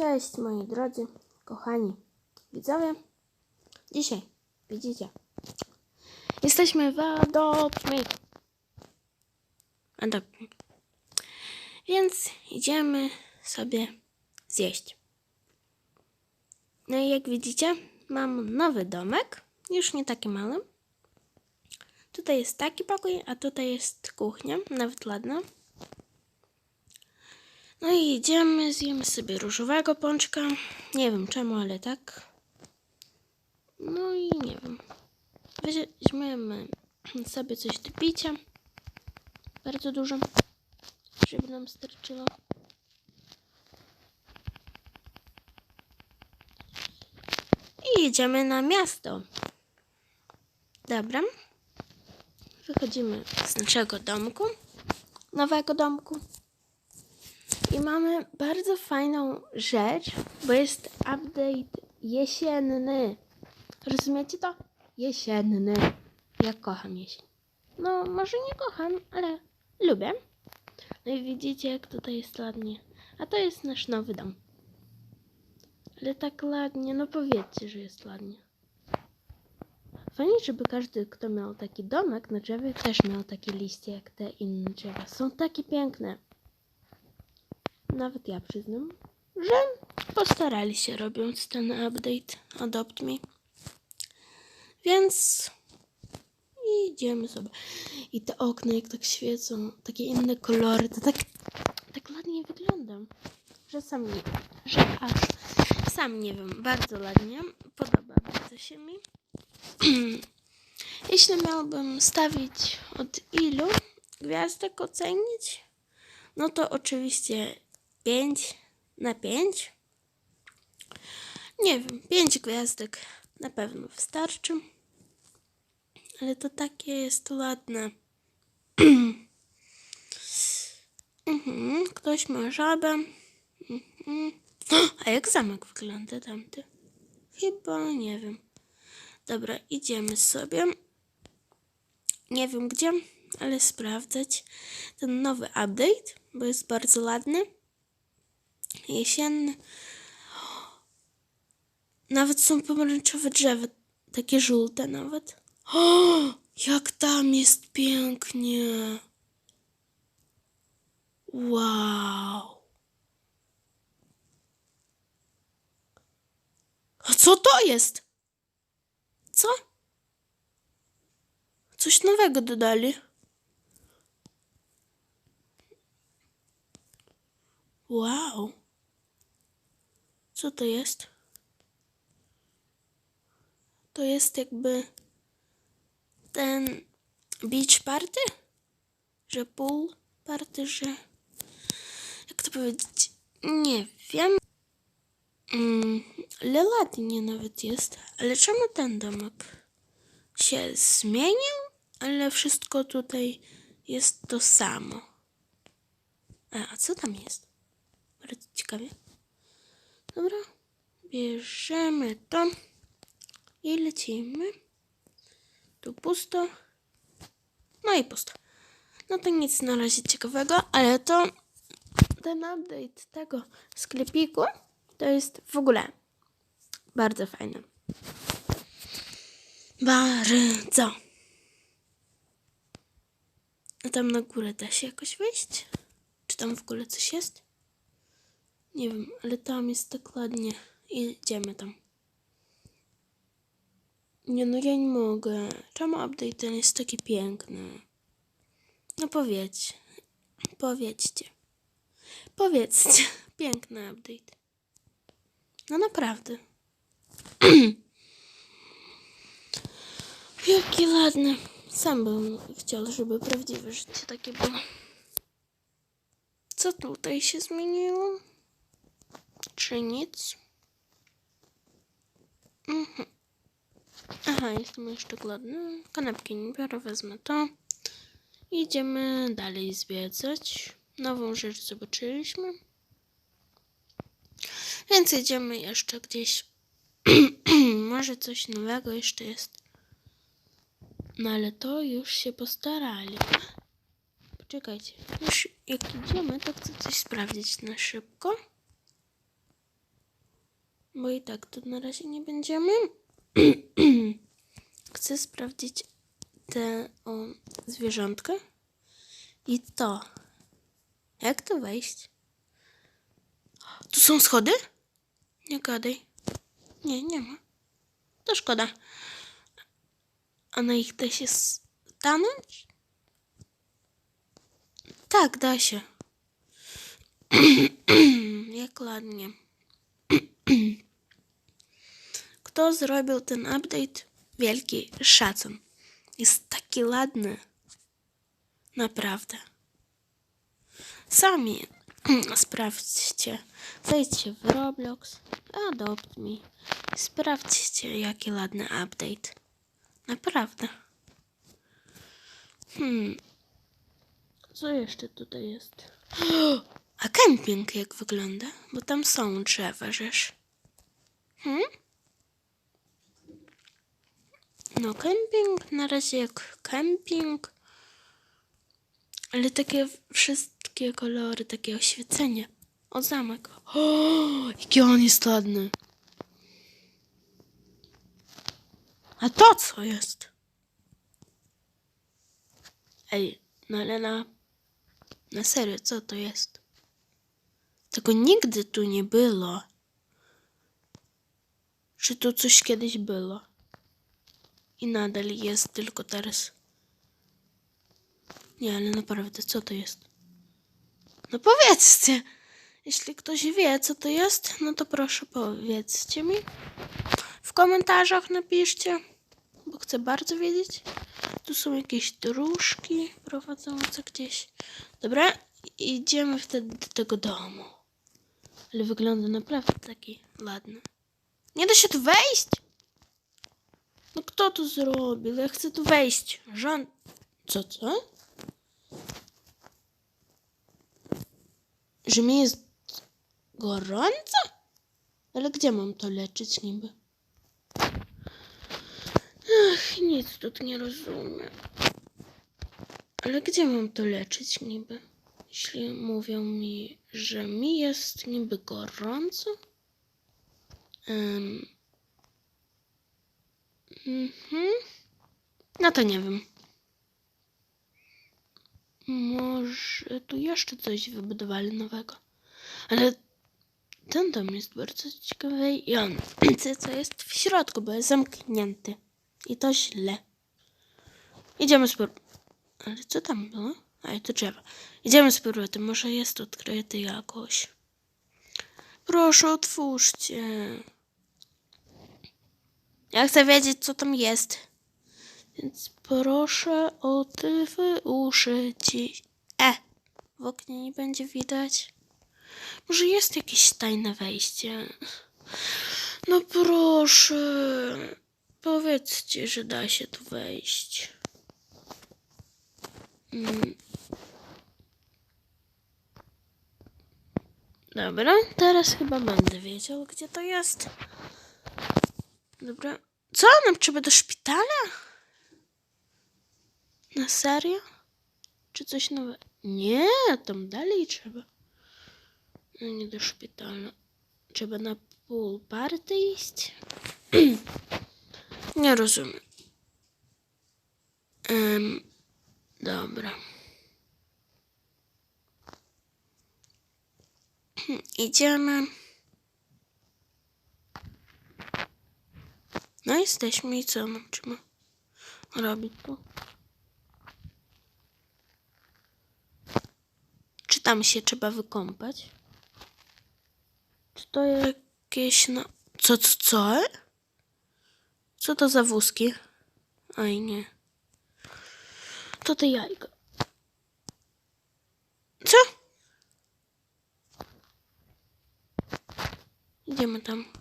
Cześć moi drodzy, kochani widzowie. Dzisiaj, widzicie, jesteśmy w. Adopt Me. Więc idziemy sobie zjeść. No i jak widzicie, mam nowy domek, już nie taki mały. Tutaj jest taki pokój, a tutaj jest kuchnia, nawet ładna. No i idziemy, zjemy sobie różowego pączka. Nie wiem czemu, ale tak. No i nie wiem. Weźmiemy sobie coś do picia. Bardzo dużo, żeby nam starczyło. I idziemy na miasto. Dobra. Wychodzimy z naszego domku. Nowego domku. I mamy bardzo fajną rzecz, bo jest update jesienny. Rozumiecie to? Jesienny. Ja kocham jesień. No, może nie kocham, ale lubię. No i widzicie, jak tutaj jest ładnie. A to jest nasz nowy dom. Ale tak ładnie, no powiedzcie, że jest ładnie. Fajnie, żeby każdy, kto miał taki domek na drzewie, też miał takie liście jak te inne drzewa. Są takie piękne nawet ja przyznam, że postarali się robiąc ten update Adopt Me. Więc idziemy sobie. I te okna jak tak świecą, takie inne kolory, to tak, tak ładnie wygląda, że sam nie że aż sam nie wiem, bardzo ładnie, podoba bardzo się mi. Jeśli miałbym stawić od ilu gwiazdek ocenić, no to oczywiście 5 na 5. Nie wiem, 5 gwiazdek na pewno wystarczy. Ale to takie jest ładne. mhm, ktoś ma żabę. Mhm. A jak zamek wygląda tamty? Chyba nie wiem. Dobra, idziemy sobie. Nie wiem gdzie, ale sprawdzać ten nowy update, bo jest bardzo ładny jesienny. Nawet są pomarańczowe drzewa, takie żółte nawet. O, jak tam jest pięknie. Wow. A co to jest? Co? Coś nowego dodali. Wow. Co to jest? To jest jakby ten beach party? Że pool party, że... Jak to powiedzieć? Nie wiem. Mm, ładnie nawet jest. Ale czemu ten domek się zmienił? Ale wszystko tutaj jest to samo. A, a co tam jest? Bardzo ciekawie. Dobra, bierzemy to i lecimy. Tu pusto. No i pusto. No to nic na razie ciekawego, ale to ten update tego sklepiku to jest w ogóle bardzo fajne. Bardzo. A tam na górę da się jakoś wejść? Czy tam w ogóle coś jest? Nie wiem, ale tam jest tak ładnie. Idziemy tam. Nie no, ja nie mogę. Czemu update ten jest taki piękny? No powiedz. Powiedzcie. Powiedzcie. Piękny update. No naprawdę. Jaki ładny. Sam bym chciał, żeby prawdziwe życie takie było. Co tutaj się zmieniło? Czy nic? Mhm. Aha, jestem jeszcze głodny. Kanapki nie biorę, wezmę to. Idziemy dalej zwiedzać. Nową rzecz zobaczyliśmy. Więc idziemy jeszcze gdzieś. Może coś nowego jeszcze jest. No ale to już się postarali. Poczekajcie. Już jak idziemy, to chcę coś sprawdzić na szybko. Bo i tak tu na razie nie będziemy. Chcę sprawdzić te o, zwierzątka. I to. Jak tu wejść? Tu są schody? Nie gadaj. Nie, nie ma. To szkoda. A na ich da się stanąć? Tak, da się. Jak ładnie. Kto zrobił ten update? Wielki szacun. Jest taki ładny. Naprawdę. Sami sprawdźcie. Wejdźcie w Roblox, Adopt Me. Sprawdźcie, jaki ładny update. Naprawdę. Hmm. Co jeszcze tutaj jest? A kemping jak wygląda? Bo tam są drzewa, żeż. Hmm? No kemping, na razie jak kemping. Ale takie wszystkie kolory, takie oświecenie. O zamek. O, jaki on jest ładny. A to co jest? Ej, no ale na, na serio, co to jest? Tego nigdy tu nie było. Czy tu coś kiedyś było? I nadal jest, tylko teraz. Nie, ale naprawdę, co to jest? No powiedzcie! Jeśli ktoś wie, co to jest, no to proszę powiedzcie mi. W komentarzach napiszcie, bo chcę bardzo wiedzieć. Tu są jakieś dróżki prowadzące gdzieś. Dobra, idziemy wtedy do tego domu. Ale wygląda naprawdę taki ładny. Nie da się tu wejść? No kto to zrobił? Ja chcę tu wejść. Rząd... Co, co? Że mi jest gorąco? Ale gdzie mam to leczyć niby? Ach, nic tu nie rozumiem. Ale gdzie mam to leczyć niby? Jeśli mówią mi, że mi jest niby gorąco? Em, Mhm. No to nie wiem. Może tu jeszcze coś wybudowali nowego. Ale ten dom jest bardzo ciekawy i on, co jest w środku, bo jest zamknięty. I to źle. Idziemy z powrotem. Ale co tam było? A, i to drzewo. Idziemy z powrotem. Może jest odkryty jakoś. Proszę, otwórzcie. Ja chcę wiedzieć, co tam jest. Więc proszę otwórzyć. E, w oknie nie będzie widać. Może jest jakieś tajne wejście. No proszę. Powiedzcie, że da się tu wejść. Mm. Dobra, teraz chyba będę wiedział, gdzie to jest. Dobra. Co? Nam trzeba do szpitala? Na serio? Czy coś nowe? Nie, tam dalej trzeba. No nie do szpitala. Trzeba na pool party iść? nie rozumiem. Em, dobra. Idziemy. No jesteśmy i co trzeba robić tu? Czy tam się trzeba wykąpać? Czy to jakieś no... Co, co, co? Co to za wózki? Oj, nie. To te jajka. Co? Idziemy tam.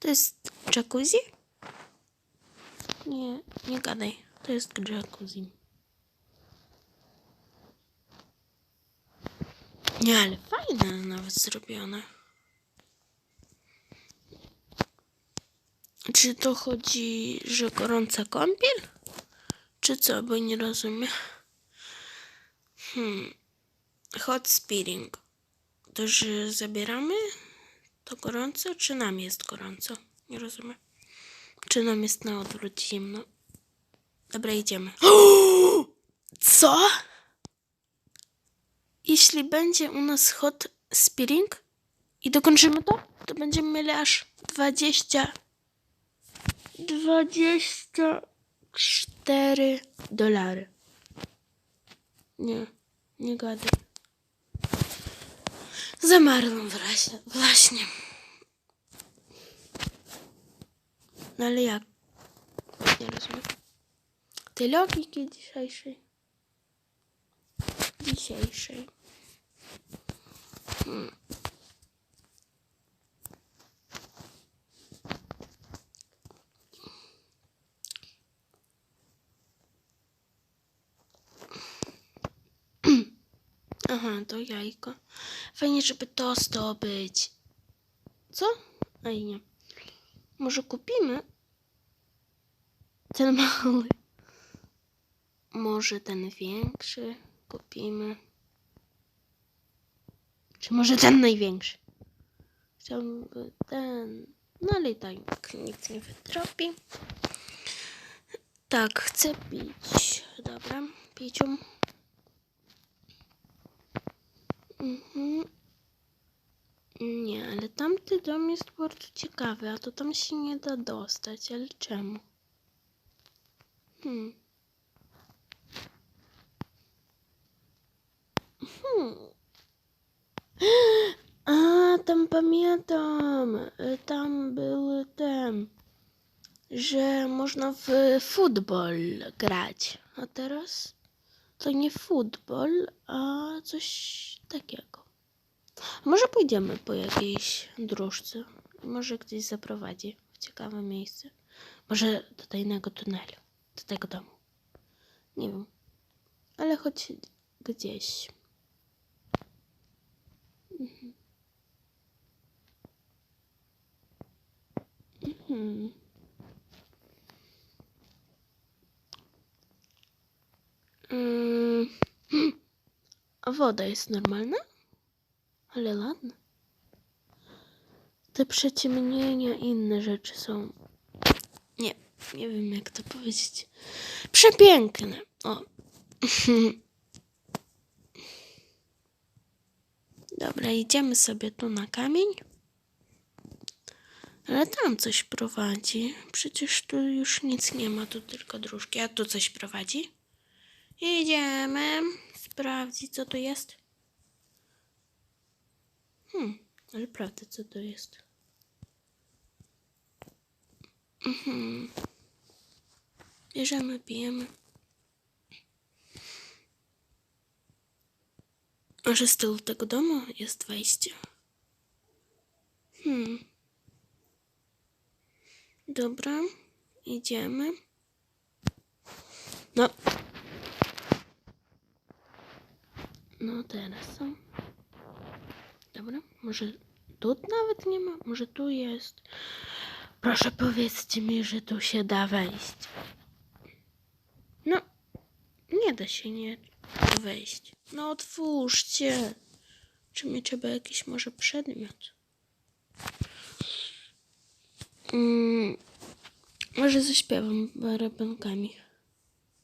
To jest jacuzzi? Nie, nie gadaj. To jest jacuzzi. Nie, ale fajne nawet zrobione. Czy to chodzi, że gorąca kąpiel? Czy co, bo nie rozumiem. Hmm. Hot speeding. To, że zabieramy to gorąco, czy nam jest gorąco? Nie rozumiem. Czy nam jest na odwrót zimno? Dobra, idziemy. Co? Jeśli będzie u nas hot spring i dokończymy to, to będziemy mieli aż 20 24 dolary. Nie, nie gadaj. Zamarłam właśnie. Właśnie. No ale jak? Nie rozumiem. Tej logiki dzisiejszej. Dzisiejszej. Hmm. Aha, to jajko. Fajnie, żeby to zdobyć. Co? Ej, nie. Może kupimy ten mały. Może ten większy kupimy. Czy może ten największy? Chciałbym by ten. No ale tak nic nie wytropi. Tak, chcę pić. Dobra, piciu. Mhm. Nie, ale tamty dom jest bardzo ciekawy, a to tam się nie da dostać, ale czemu? Hmm. Hmm. A, tam pamiętam, y, tam był ten, że można w futbol grać, a teraz to nie futbol, a coś takiego. Może pójdziemy po jakiejś dróżce. Może gdzieś zaprowadzi w ciekawe miejsce. Może do tajnego tunelu, do tego domu. Nie wiem. Ale choć gdzieś. Mhm. Mhm. Mm. A woda jest normalna? Ale ładna. Te przeciemnienia inne rzeczy są. Nie, nie wiem jak to powiedzieć. Przepiękne. O. Dobra, idziemy sobie tu na kamień. Ale tam coś prowadzi. Przecież tu już nic nie ma, tu tylko dróżki. A tu coś prowadzi? Idziemy sprawdzić, co to jest. Hmm, ale prawda, co to jest? Mhm. Bierzemy, pijemy. Może z tyłu tego domu jest wejście. Hmm. Dobra, idziemy. No. No teraz są. Dobra, może tu nawet nie ma, może tu jest. Proszę powiedzcie mi, że tu się da wejść. No, nie da się nie wejść. No otwórzcie. Czy mi trzeba jakiś może przedmiot? Mm, może zaśpiewam barabankami.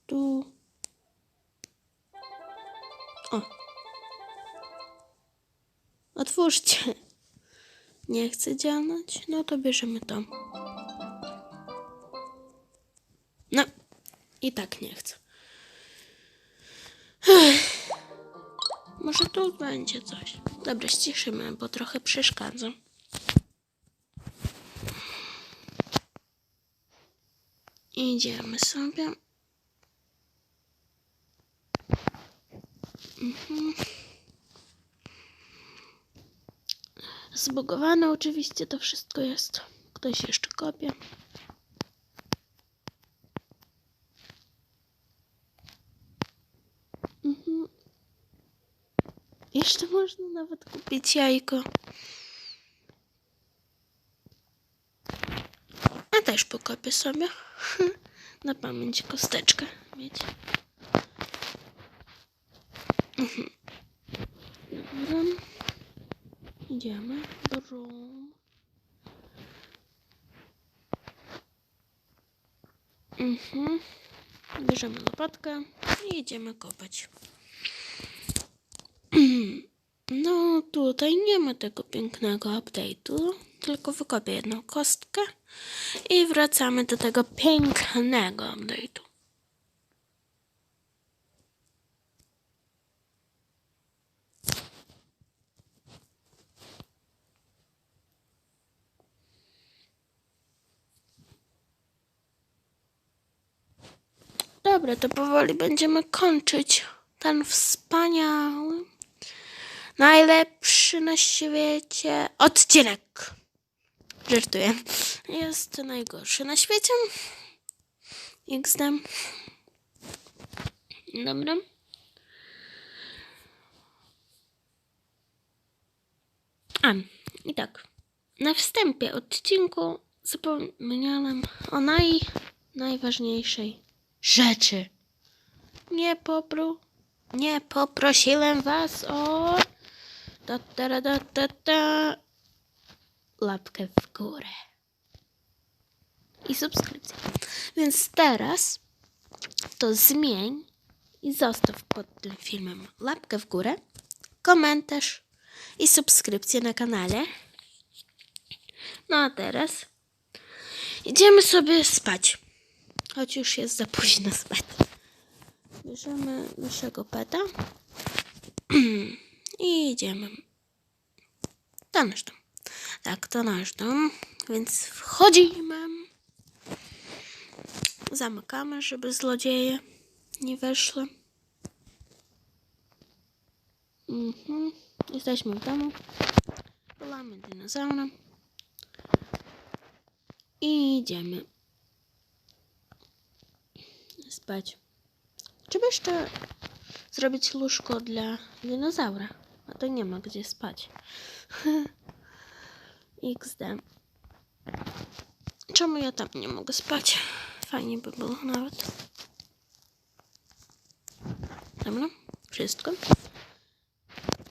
Tu. Otwórzcie. Nie chce działać? No to bierzemy to. No. I tak nie chcę. Ech. Może tu będzie coś. Dobra, ściszymy, bo trochę przeszkadza. Idziemy sobie. Mhm. Zbugowane oczywiście to wszystko jest. Ktoś jeszcze kopie. Mhm. Jeszcze można nawet kupić jajko. A też pokopię sobie. Na pamięć kosteczkę mieć. Mhm. Idziemy. Brum. Mhm. Bierzemy lopatkę i idziemy kopać. No, tutaj nie ma tego pięknego update'u, tylko wykopię jedną kostkę i wracamy do tego pięknego update'u. Dobra, to powoli będziemy kończyć ten wspaniały, najlepszy na świecie odcinek. Żartuję. Jest najgorszy na świecie. XD. Dobra. A, i tak. Na wstępie odcinku zapomniałem o naj, najważniejszej rzeczy. Nie popru, nie poprosiłem was o ta, ta, ta, ta, ta, łapkę w górę i subskrypcję. Więc teraz to zmień i zostaw pod tym filmem łapkę w górę, komentarz i subskrypcję na kanale. No a teraz idziemy sobie spać. Choć już jest za późno spać. Bierzemy naszego peta i idziemy. To nasz dom. Tak, to nasz dom, więc wchodzimy. Zamykamy, żeby złodzieje nie weszły. Mhm. Jesteśmy w domu. Polamy dinozaura. I idziemy spać. Trzeba jeszcze zrobić łóżko dla dinozaura. A to nie ma gdzie spać. XD. Czemu ja tam nie mogę spać? Fajnie by było nawet. Dobra, wszystko.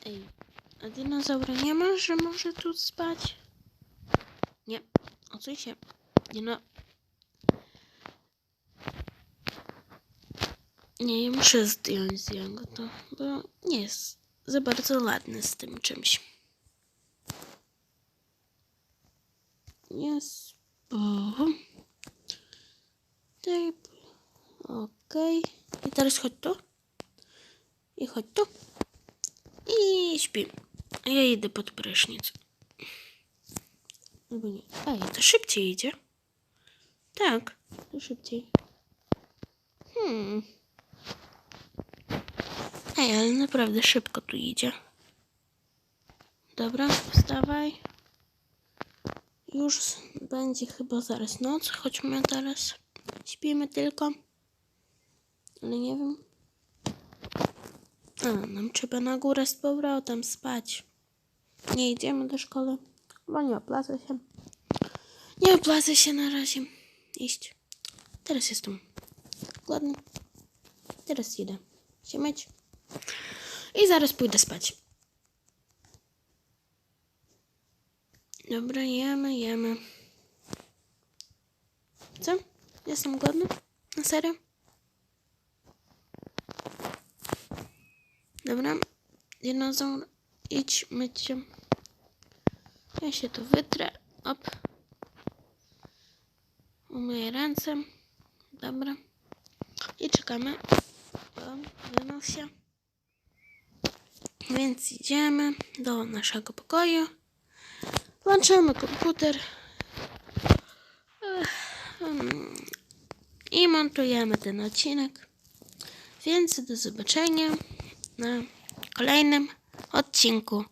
Ej, a dinozaura nie ma, że może tu spać? Nie, odsuń się. Dino... Nie, muszę zdjąć z niego to, bo nie jest za bardzo ładny z tym czymś. Jest. O. Tape. Okej. I teraz chodź tu. I chodź tu. I śpi. A ja idę pod prysznic. Albo nie. Ej, to szybciej idzie. Tak, to szybciej. Hmm. Ej, ale naprawdę szybko tu idzie. Dobra, wstawaj. Już będzie chyba zaraz noc, chodźmy teraz. Śpimy tylko. Ale nie wiem. A, nam trzeba na górę z powrotem spać. Nie idziemy do szkoły, bo nie opłaca się. Nie opłaca się na razie iść. Teraz jestem głodny. Teraz idę się. I zaraz pójdę spać. Dobra, jemy, jemy. Co? Jestem głodny? Na serio? Dobra. Dinozaur, idź myć się. Ja się tu wytrę. Op. Umyję ręce. Dobra. I czekamy. O, wynoś się. Więc idziemy do naszego pokoju. Włączamy komputer. Mm, I montujemy ten odcinek. Więc do zobaczenia na kolejnym odcinku